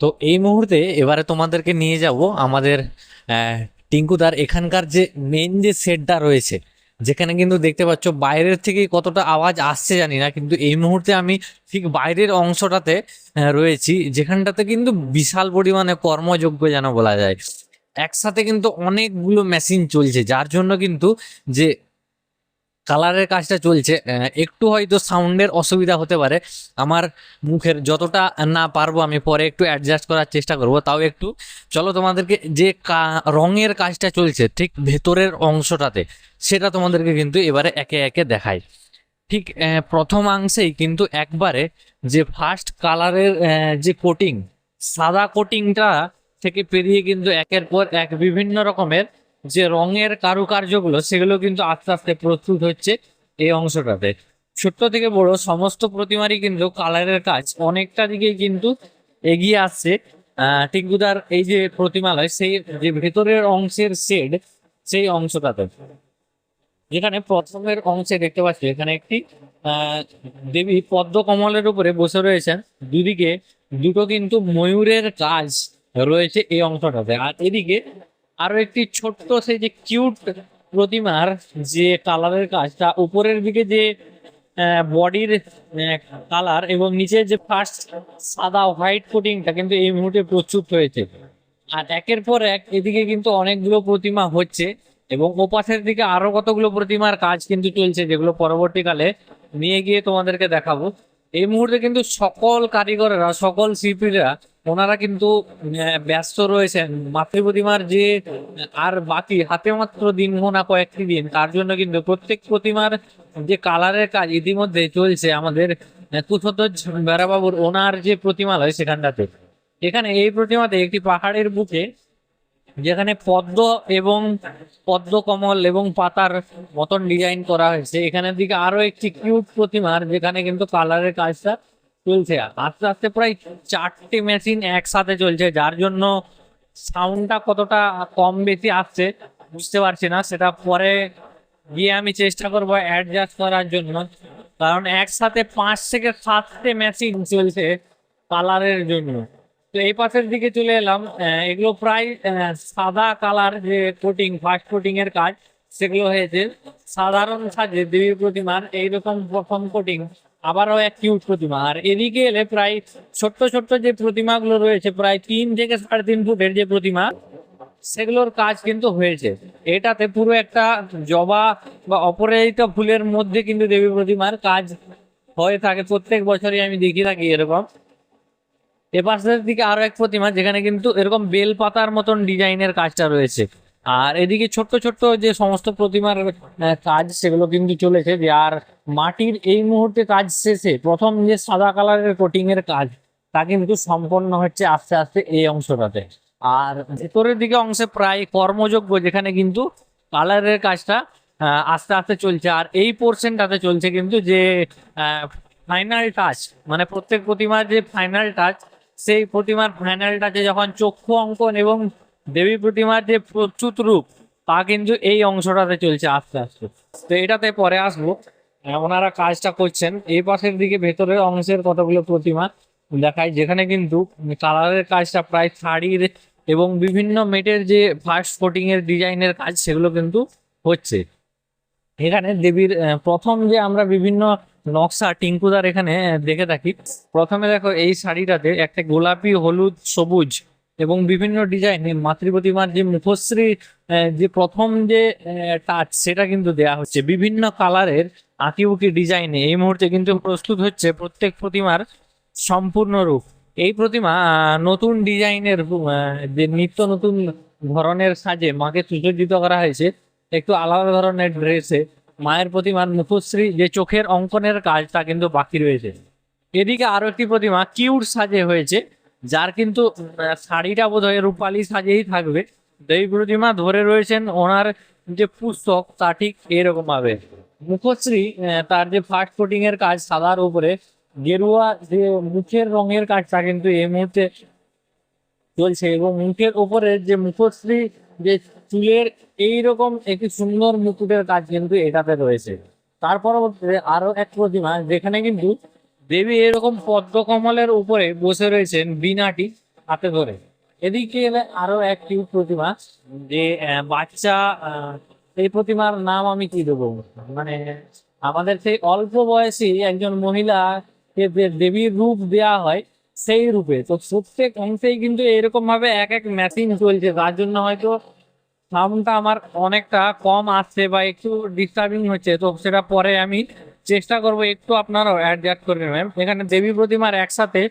তো এই মুহূর্তে এবারে তোমাদেরকে নিয়ে যাব আমাদের টিঙ্কুদার এখানকার যে মেন যে সেটটা রয়েছে, যেখানে কিন্তু দেখতে পাচ্ছ বাইরের থেকে কতটা আওয়াজ আসছে জানি না, কিন্তু এই মুহূর্তে আমি ঠিক বাইরের অংশটাতে রয়েছি, যেখানটাতে কিন্তু বিশাল পরিমাণে কর্মযোগ্য যেন বলা যায়। একসাথে কিন্তু অনেকগুলো মেশিন চলছে, যার জন্য কিন্তু যে কালারের কাজটা চলছে। একটু হয়তো সাউন্ডের অসুবিধা হতে পারে। আমার মুখের যতটা না পারব আমি পরে একটু অ্যাডজাস্ট করার চেষ্টা করব, তাও একটু। চলো তোমাদেরকে যে রঙের কাজটা চলছে ঠিক ভেতরের অংশটাতে, সেটা তোমাদেরকে কিন্তু এবারে একে একে দেখাই। ঠিক প্রথমাংশেই কিন্তু একবারে যে ফার্স্ট কালারের যে কোটিং সাদা কোটিংটা থেকে পেরিয়ে কিন্তু একের পর এক বিভিন্ন রকমের যে রঙের কারুকার্যগুলো, সেগুলো কিন্তু আস্তে আস্তে প্রস্তুত হচ্ছে এই অংশটাতে। ছোট্ট থেকে বড় সমস্ত প্রতিমারই কিন্তু কালারের কাজ অনেকটা দিকেই কিন্তু এগিয়ে আসছে। টিঙ্কুদার এই যে প্রতিমালয়, সেই যে ভেতরের অংশের শেড, সেই অংশটাতে। যেখানে প্রথমের অংশে দেখতে পাচ্ছি, এখানে একটি দেবী পদ্ম কমলের উপরে বসে রয়েছেন। দুদিকে দুটো কিন্তু ময়ূরের কাজ রয়েছে এই অংশটাতে। আর এদিকে আরও একটি ছোট্ট সেই যে কিউট প্রতিমার যে কালারের কাজটা, উপরের দিকে যে বডির কালার এবং নিচে যে ফার্স্ট সাদা হোয়াইট কোটিংটা কিন্তু এই মুহূর্তে প্রস্তুত হয়েছে। আর একের পর এক এদিকে কিন্তু অনেকগুলো প্রতিমা হচ্ছে এবং ওপাশের দিকে আরও কতগুলো প্রতিমার কাজ কিন্তু চলছে যেগুলো পরবর্তীকালে নিয়ে গিয়ে তোমাদেরকে দেখাবো। এই মুহূর্তে কিন্তু সকল কারিগররা, সকল শিল্পীরা ওনারা কিন্তু ব্যস্ত রয়েছেন। মাতৃ প্রতিমার যে, আর বাকি হাতে মাত্র দিন গোনা কয়েকটি দিন, তার জন্য কিন্তু প্রত্যেক প্রতিমার যে কালারের কাজ ইতিমধ্যে চলছে আমাদের কুশধ্বজ বেড়াবাবুর ওনার যে প্রতিমালয় সেখানটাতে। এখানে এই প্রতিমাতে একটি পাহাড়ের বুকে, যেখানে পদ্ম এবং পদ্ম কমল এবং পাতার মতন ডিজাইন করা হয়েছে। এখানের দিকে আরও একটি কিউট প্রতিমার, যেখানে কিন্তু কালারের কাজটা চলছে। আস্তে আস্তে প্রায় চারটে মেশিন একসাথে চলছে, যার জন্য সাউন্ডটা কতটা কম বেশি আসছে বুঝতে পারছি না। সেটা পরে গিয়ে আমি চেষ্টা করব অ্যাডজাস্ট করার জন্য। কারণ একসাথে পাঁচ থেকে সাতটে মেশিন চলছে কালারের জন্য। তো এই পাশের দিকে চলে এলাম। এগুলো প্রায় সাদা কালার যে কোটিং ফার্স্ট কোটিং এর কাজ, সেগুলো হয়েছে। সাধারণ সাজে দেবী প্রতিমার এইরকম প্রথম কোটিং আবারও এক কিউট প্রতিমা। আর এদিকে এলে প্রায় ছোট্ট ছোট্ট যে প্রতিমাগুলো রয়েছে, প্রায় তিন থেকে সাড়ে তিন ফুটের যে প্রতিমা, সেগুলোর কাজ কিন্তু হয়েছে। এটাতে পুরো একটা জবা বা অপরাজিত ফুলের মধ্যে কিন্তু দেবী প্রতিমার কাজ হয়ে থাকে। প্রত্যেক বছরই আমি দেখি থাকি এরকম। এপাশের দিকে আরও এক প্রতিমা, যেখানে কিন্তু এরকম বেল পাতার মতন ডিজাইনের কাজটা রয়েছে। আর এদিকে ছোট্ট ছোট্ট যে সমস্ত প্রতিমার কাজ সেগুলো কিন্তু চলেছে যে আর মাটির এই মুহূর্তে কাজ শেষে প্রথম যে সাদা কালারের কোটিং এর কাজ, তা কিন্তু সম্পন্ন হচ্ছে আস্তে আস্তে এই অংশটাতে। আর ভেতরের দিকে অংশে প্রায় কর্মযোগ্য, যেখানে কিন্তু কালারের কাজটা আস্তে আস্তে চলছে। আর এই পোর্শনটাতে চলছে কিন্তু যে ফাইনাল টাচ মানে প্রত্যেক প্রতিমার যে ফাইনাল টাচ সেই প্রতিমার ফাইনাল টাচে যখন চক্ষু অঙ্কন এবং দেবী প্রতিমার যে প্রচ্যুত রূপ, তা কিন্তু এই অংশটাতে চলছে আস্তে আস্তে। তো এটাতে পরে আসব। ওনারা কাজটা করছেন। এই পাশের দিকে ভেতরের অংশের কতগুলো প্রতিমা দেখায়, যেখানে কিন্তু কালারের কাজটা প্রায় শাড়ির এবং বিভিন্ন মেটের যে ফার্স্ট কোটিং এর ডিজাইনের কাজ, সেগুলো কিন্তু হচ্ছে। এখানে দেবীর প্রথম যে আমরা বিভিন্ন নকশা, টিঙ্কুদার এখানে দেখে থাকি। প্রথমে দেখো এই শাড়িটাতে একটা গোলাপি, হলুদ, সবুজ এবং বিভিন্ন ডিজাইনে মাতৃ প্রতিমার যে মুখশ্রী যে প্রথম যে টাচ সেটা কিন্তু দেয়া হচ্ছে। বিভিন্ন কালারের আঁকি উকি ডিজাইনে এই মুহূর্তে কিন্তু প্রস্তুত হচ্ছে প্রত্যেক প্রতিমার সম্পূর্ণ রূপ। এই প্রতিমা নতুন ডিজাইনের যে নিত্য নতুন ধরনের সাজে মাকে সুসজ্জিত করা হয়েছে, একটু আলাদা ধরনের ড্রেসে মায়ের প্রতিমার মুখশ্রী, যে চোখের অঙ্কনের কাজ তা কিন্তু বাকি রয়েছে। এদিকে আরও একটি প্রতিমা কিউট সাজে হয়েছে। যার কিন্তু শাড়িটা বোধ হয় রূপালী সাজেই থাকবে। দেবী প্রতিমা ধরে রয়েছেন ওনার যে পুস্তক, তা ঠিক এরকম ভাবে মুখশ্রী তার যে ফার্স্ট কোটিং এর কাজ সাদার উপরে, গেরুয়া যে মুখের রঙের কাজটা কিন্তু এই মুহূর্তে চলছে এবং মুখের উপরে যে মুখশ্রী, যে চুলের এইরকম একটি সুন্দর মুকুটের কাজ কিন্তু এটাতে রয়েছে। তার পরবর্তীতে আরও এক প্রতিমা, যেখানে কিন্তু দেবী এরকম পদ্ম কমলের উপরে বসে রয়েছেন বিনাটি হাতে ধরে। এদিকে আরও একটি প্রতিমা, যে বাচ্চা এই প্রতিমার নাম আমি কি দেবো? মানে আমাদের সেই অল্প বয়সী একজন মহিলাকে যে দেবীর রূপ দেয়া হয়, সেই রূপে। তো প্রত্যেক অংশেই কিন্তু এরকম ভাবে এক এক ম্যাচিং চলছে। তার জন্য হয়তো সাউন্ডটা আমার অনেকটা কম আসছে বা একটু ডিস্টার্বিং হচ্ছে, তো সেটা পরে আমি চেষ্টা করব একটু আপনারাও অ্যাডজাস্ট করে নেবেন। এখানে দেবী প্রতিমার একসাথে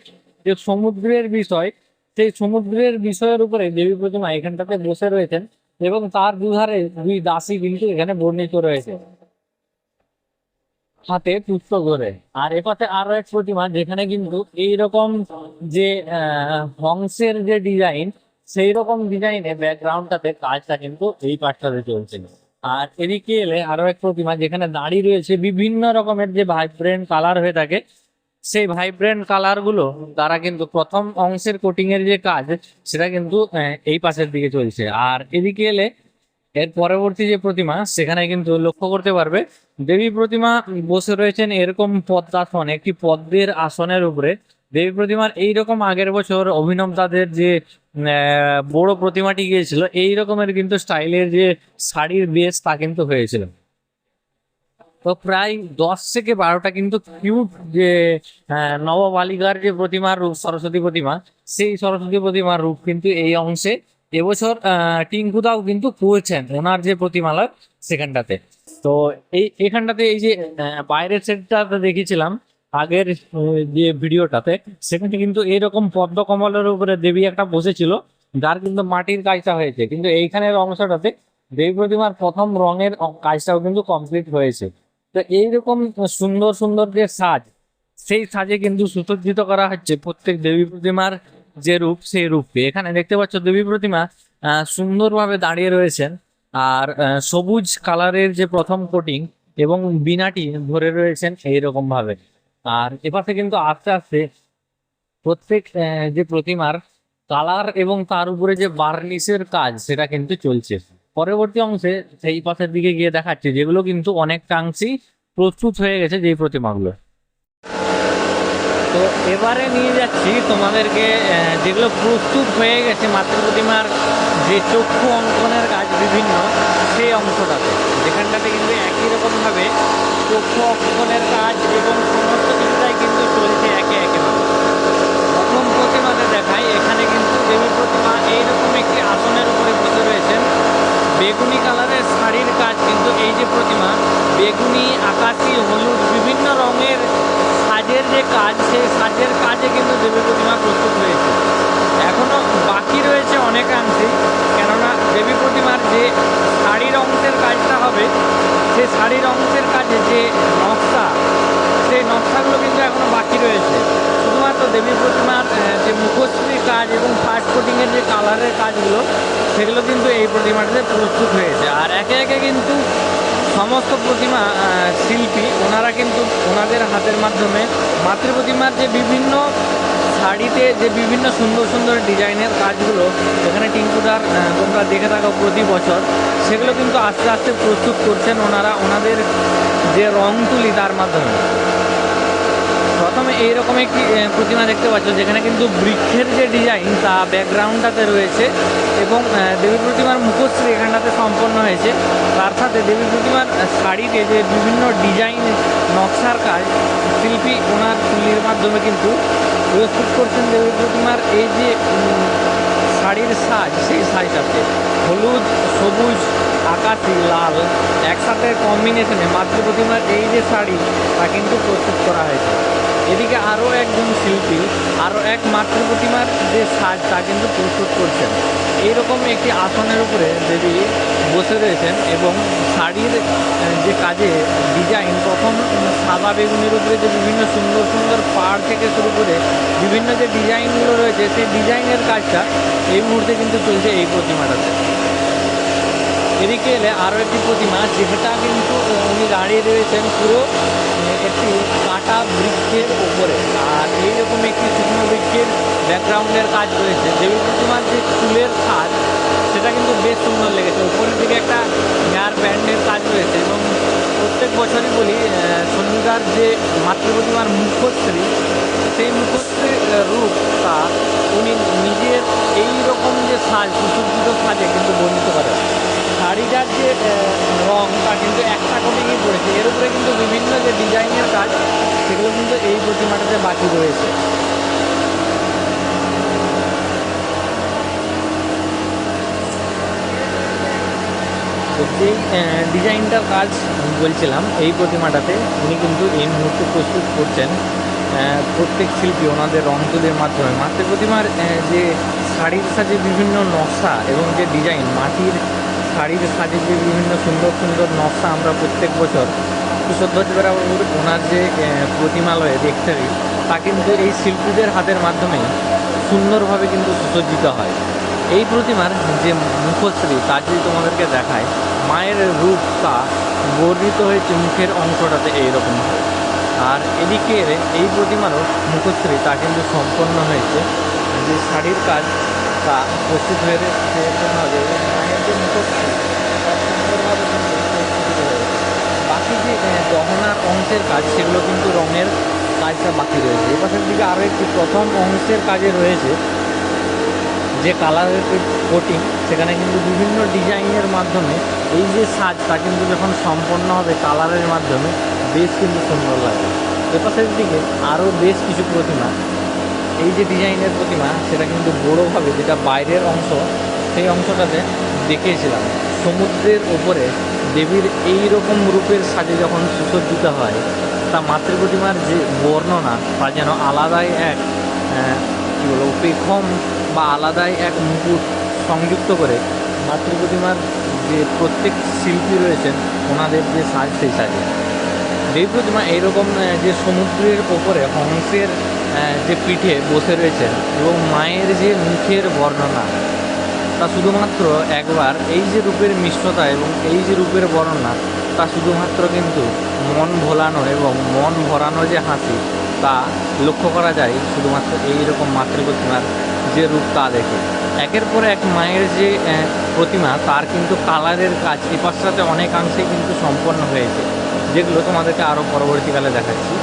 যে সমুদ্রের বিষয়, সেই সমুদ্রের বিষয়ের উপরে দেবী প্রতিমা এখানটাতে বসে রয়েছেন এবং তার দুধারে দুই দাসী কিন্তু এখানে বর্ণিত রয়েছে। হাতে পুষ্প করে। আর এপাশে আরও এক প্রতিমা, যেখানে কিন্তু এইরকম যে হংসের যে ডিজাইন সেই রকম ডিজাইনে ব্যাকগ্রাউন্ডটাতে কাজটা কিন্তু এই পাশটাতে চলছে। আর এদিকে এলে আরও এক প্রতিমা, যেখানে দাঁড়িয়ে রয়েছে বিভিন্ন রকমের যে ভাইব্রেন্ট কালার হয়ে থাকে, সেই ভাইব্রেন্ট কালারগুলো তারা কিন্তু প্রথম অংশের কোটিং এর যে কাজ, সেটা কিন্তু এই পাশের দিকে চলছে। আর এদিকে এলে এর পরবর্তী যে প্রতিমা, সেখানে কিন্তু লক্ষ্য করতে পারবে, দেবী প্রতিমা বসে রয়েছেন এরকম পদ্মাসন, একটি পদ্মের আসনের উপরে। দেবী প্রতিমার এইরকম আগের বছর অভিনব তাদের যে বড় প্রতিমাটি গিয়েছিল এই রকমের কিন্তু স্টাইলের যে শাড়ির বেশ তা কিন্তু হয়েছিল। তো প্রায় দশ থেকে বারোটা কিন্তু কিউট যে নববালিকার যে প্রতিমার রূপ, সরস্বতী প্রতিমা, সেই সরস্বতী প্রতিমার রূপ কিন্তু এই অংশে এবছর টিঙ্কুদাও কিন্তু করেছেন ওনার যে প্রতিমালা সেখানটাতে। তো এই, এখানটাতে এই যে বাইরের সেটটাতে দেখেছিলাম আগের যে ভিডিওটাতে, সেখানে কিন্তু এইরকম পদ্ম কমলের উপরে দেবী একটা বসেছিল, যার কিন্তু মাটির কাজটা হয়েছে। কিন্তু এইখানের অংশটাতে দেবী প্রতিমার প্রথম রঙের কাজটাও কিন্তু কমপ্লিট হয়েছে। তো এইরকম সুন্দর সুন্দর যে সাজ, সেই সাজে কিন্তু সুসজ্জিত করা হচ্ছে প্রত্যেক দেবী প্রতিমার যে রূপ, সেই রূপকে। এখানে দেখতে পাচ্ছ দেবী প্রতিমা সুন্দরভাবে দাঁড়িয়ে রয়েছেন। আর সবুজ কালারের যে প্রথম কোটিং এবং বিনাটি ধরে রয়েছেন এইরকম ভাবে আর এপাশে কিন্তু আস্তে আস্তে প্রত্যেক যে প্রতিমার কালার এবং তার উপরে যে বার্নিশের কাজ, সেটা কিন্তু চলছে। পরবর্তী অংশে সেই পাশের দিকে গিয়ে দেখাচ্ছে, যেগুলো কিন্তু অনেকটাংশেই প্রস্তুত হয়ে গেছে যেই প্রতিমাগুলো। তো এবারে নিয়ে যাচ্ছি তোমাদেরকে যেগুলো প্রস্তুত হয়ে গেছে মাতৃ প্রতিমার যে চক্ষু অঙ্কনের কাজ বিভিন্ন, সেই অংশটাতে। যেখানটাতে কিন্তু একই রকমভাবে চক্ষু অঙ্কনের কাজ এবং সমস্ত কিছুটাই কিন্তু চলছে একে একে ভাবে। প্রথম প্রতিমাতে দেখায় এখানে কিন্তু দেবী প্রতিমা এইরকম একটি আসনের উপরে বসে রয়েছেন। বেগুনি কালারের শাড়ির কাজ কিন্তু এই যে প্রতিমা, বেগুনি, আকাশি, হলুদ, বিভিন্ন রঙের সাজের যে কাজ, সেই সাজের কাজে কিন্তু দেবী প্রতিমা প্রস্তুত হয়েছে এখনও বাকি রয়েছে অনেকাংশেই। কেননা দেবী প্রতিমার যে শাড়ির অংশের কাজটা হবে সেই শাড়ির অংশের কাজে যে নকশা, সেই নকশাগুলো কিন্তু এখনও বাকি রয়েছে। শুধুমাত্র দেবী প্রতিমার যে মুখশ্রী কাজ এবং ফার্স্ট কোটিংয়ের যে কালারের কাজগুলো, সেগুলো কিন্তু এই প্রতিমাটিতে প্রস্তুত হয়েছে। আর একে একে কিন্তু সমস্ত প্রতিমা শিল্পী, ওনারা কিন্তু ওনাদের হাতের মাধ্যমে মাতৃ প্রতিমার যে বিভিন্ন শাড়িতে যে বিভিন্ন সুন্দর সুন্দর ডিজাইনের কাজগুলো এখানে টিঙ্কুদার তোমরা দেখে থাকো প্রতি বছর, সেগুলো কিন্তু আস্তে আস্তে প্রস্তুত করছেন ওনারা ওনাদের যে রং তুলি তার মাধ্যমে। প্রথমে এইরকম একটি প্রতিমা দেখতে পাচ্ছ, যেখানে কিন্তু বৃক্ষের যে ডিজাইন তা ব্যাকগ্রাউন্ডটাতে রয়েছে এবং দেবী প্রতিমার মুখশ্রী এখানটাতে সম্পন্ন হয়েছে। তার সাথে দেবী প্রতিমার শাড়িতে যে বিভিন্ন ডিজাইন নকশার কাজ, শিল্পী ওনার তুলির মাধ্যমে কিন্তু প্রস্তুত করছেন দেবী প্রতিমার এই যে শাড়ির সাজ, সেই সাজটাতে হলুদ, সবুজ, আকাশি, লাল একসাথে কম্বিনেশনে মাতৃ প্রতিমার এই যে শাড়ি, তা কিন্তু প্রস্তুত করা হয়েছে। এদিকে আরও একজন শিল্পী, আরও এক মাতৃ প্রতিমার যে সাজ, তা কিন্তু প্রস্তুত করছেন। এইরকম একটি আসনের উপরে দেবী বসে রয়েছেন এবং শাড়ির যে কাজে ডিজাইন প্রথম সাদা বেগুনের উপরে যে বিভিন্ন সুন্দর সুন্দর পাড় থেকে শুরু করে বিভিন্ন যে ডিজাইনগুলো রয়েছে, সেই ডিজাইনের কাজটা এই মুহূর্তে কিন্তু চলছে এই প্রতিমাটাতে। এদিকে এলে আরও একটি প্রতিমা, যেটা কিন্তু উনি দাঁড়িয়ে রয়েছেন পুরো একটি কাটা বৃক্ষের ওপরে আর এইরকম একটি শুকনো বৃক্ষের ব্যাকগ্রাউন্ডের কাজ রয়েছে। দেবী প্রতিমার যে চুলের কাজ সেটা কিন্তু বেশ সুন্দর লেগেছে। উপরের দিকে একটা হেয়ার ব্যান্ডের কাজ রয়েছে এবং প্রত্যেক বছরই বলি সন্ধিকার যে যে মাতৃপ্রতিমার মুখশ্রী সেই মুখশ্রীর আহ, রূপ, তা উনি নিজের এই রকম যে সাজ, সুসজ্জিত সাজে কিন্তু বর্ণিত করে। শাড়িটার যে রং, তা কিন্তু একটা কোটিংই পড়েছে। এর উপরে কিন্তু বিভিন্ন যে ডিজাইনের কাজ, সেগুলো কিন্তু এই প্রতিমাটাতে বাকি রয়েছে। যেই ডিজাইনটার কাজ বলছিলাম, এই প্রতিমাটাতে উনি কিন্তু এই মুহূর্তে প্রস্তুত করছেন। প্রত্যেক শিল্পী ওনাদের রং মাধ্যমে। মাতৃ প্রতিমার যে শাড়ির সাজে বিভিন্ন নকশা এবং যে ডিজাইন, মাটির শাড়ির সাজে যে বিভিন্ন সুন্দর সুন্দর নকশা আমরা প্রত্যেক বছর বেরাবুর ওনার যে প্রতিমালয়ে দেখতে পাই তা কিন্তু এই শিল্পীদের হাতের মাধ্যমেই সুন্দরভাবে কিন্তু সুসজ্জিত হয়। এই প্রতিমার যে মুখশ্রী, তা যদি তোমাদেরকে দেখায় মায়ের রূপ তা বর্ণিত হয়েছে মুখের অংশটাতে এইরকম। আর এদিকের এই প্রতিমারও মুখশ্রী, তা কিন্তু সম্পন্ন হয়েছে। যে শাড়ির কাজ, তা প্রস্তুত হয়ে এবং মায়ের যে মুখশ্রী বাকি যে গহনার অংশের কাজ, সেগুলো কিন্তু রঙের কাজটা বাকি রয়েছে। এই পাশের দিকে আরও একটি প্রথম অংশের কাজে রয়েছে, যে কালারের কোটিং সেখানে কিন্তু বিভিন্ন ডিজাইনের মাধ্যমে এই যে সাজ, তা কিন্তু যখন সম্পন্ন হবে কালারের মাধ্যমে বেশ কিন্তু সুন্দর লাগে। এপাশের দিকে আরও বেশ কিছু প্রতিমা। এই যে ডিজাইনের প্রতিমা, সেটা কিন্তু বড়োভাবে যেটা বাইরের অংশ, সেই অংশটাতে দেখিয়েছিলাম। সমুদ্রের ওপরে দেবীর এই রকম রূপের সাজে যখন সুসজ্জিত হয়, তা মাতৃ প্রতিমার যে বর্ণনা, তা যেন আলাদাই এক কী বলব পেখম বা আলাদাই এক মুকুট সংযুক্ত করে মাতৃ প্রতিমার যে প্রত্যেক শিল্পী রয়েছেন, ওনাদের যে সাজ, সেই সাজে। দেবী প্রতিমা এইরকম যে সমুদ্রের ওপরে হংসের যে পিঠে বসে রয়েছেন এবং মায়ের যে মুখের বর্ণনা, তা শুধুমাত্র একবার এই যে রূপের মিষ্টতা এবং এই যে রূপের বর্ণনা, তা শুধুমাত্র কিন্তু মন ভোলানো এবং মন ভরানো যে হাসি, তা লক্ষ্য করা যায় শুধুমাত্র এই রকম মাতৃ প্রতিমার যে রূপ তা দেখে। একের পর এক মায়ের যে প্রতিমা, তার কিন্তু কালারের কাজ এ পাশটাতে অনেকাংশেই কিন্তু সম্পন্ন হয়েছে। যেগুলো তোমাদেরকে আরও পরবর্তীকালে দেখাচ্ছি।